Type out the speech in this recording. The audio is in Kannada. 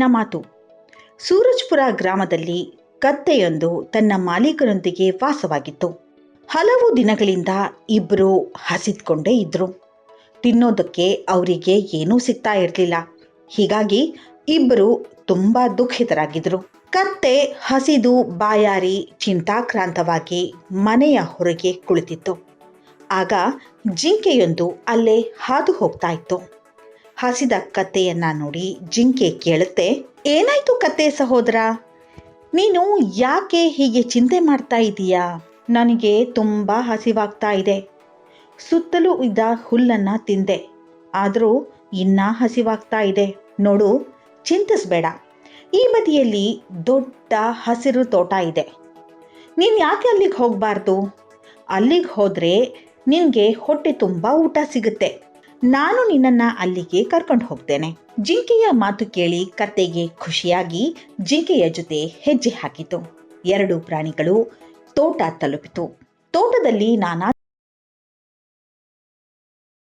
ನ ಮಾತು. ಸೂರಜ್ಪುರ ಗ್ರಾಮದಲ್ಲಿ ಕತ್ತೆಯೊಂದು ತನ್ನ ಮಾಲೀಕರೊಂದಿಗೆ ವಾಸವಾಗಿತ್ತು. ಹಲವು ದಿನಗಳಿಂದ ಇಬ್ಬರು ಹಸಿದ್ಕೊಂಡೇ ಇದ್ರು. ತಿನ್ನೋದಕ್ಕೆ ಅವರಿಗೆ ಏನೂ ಸಿಗ್ತಾ ಇರಲಿಲ್ಲ. ಹೀಗಾಗಿ ಇಬ್ಬರು ತುಂಬಾ ದುಃಖಿತರಾಗಿದ್ರು. ಕತ್ತೆ ಹಸಿದು ಬಾಯಾರಿ ಚಿಂತಾಕ್ರಾಂತವಾಗಿ ಮನೆಯ ಹೊರಗೆ ಕುಳಿತಿತ್ತು. ಆಗ ಜಿಂಕೆಯೊಂದು ಅಲ್ಲೇ ಹಾದು ಹೋಗ್ತಾ ಇತ್ತು. ಹಸಿದ ಕಥೆಯನ್ನು ನೋಡಿ ಜಿಂಕೆ ಕೇಳುತ್ತೆ, ಏನಾಯ್ತು ಕತೆ ಸಹೋದರ? ನೀನು ಯಾಕೆ ಹೀಗೆ ಚಿಂತೆ ಮಾಡ್ತಾ ಇದೀಯಾ? ನನಗೆ ತುಂಬ ಹಸಿವಾಗ್ತಾ ಇದೆ. ಸುತ್ತಲೂ ಇದ್ದ ಹುಲ್ಲನ್ನ ತಿಂದೆ. ಆದರೂ ಇನ್ನ ಹಸಿವಾಗ್ತಾ ಇದೆ. ನೋಡು, ಚಿಂತಿಸ್ಬೇಡ. ಈ ಬದಿಯಲ್ಲಿ ದೊಡ್ಡ ಹಸಿರು ತೋಟ ಇದೆ. ನೀನು ಯಾಕೆ ಅಲ್ಲಿಗೆ ಹೋಗಬಾರ್ದು? ಅಲ್ಲಿಗೆ ಹೋದರೆ ನಿನಗೆ ಹೊಟ್ಟೆ ತುಂಬ ಊಟ ಸಿಗುತ್ತೆ. ನಾನು ನಿನ್ನನ್ನ ಅಲ್ಲಿಗೆ ಕರ್ಕೊಂಡು ಹೋಗ್ತೇನೆ. ಜಿಂಕೆಯ ಮಾತು ಕೇಳಿ ಕತ್ತೆಗೆ ಖುಷಿಯಾಗಿ ಜಿಂಕೆಯ ಜೊತೆ ಹೆಜ್ಜೆ ಹಾಕಿತು. ಎರಡು ಪ್ರಾಣಿಗಳು ತೋಟ ತಲುಪಿತು. ತೋಟದಲ್ಲಿ ನಾನಾ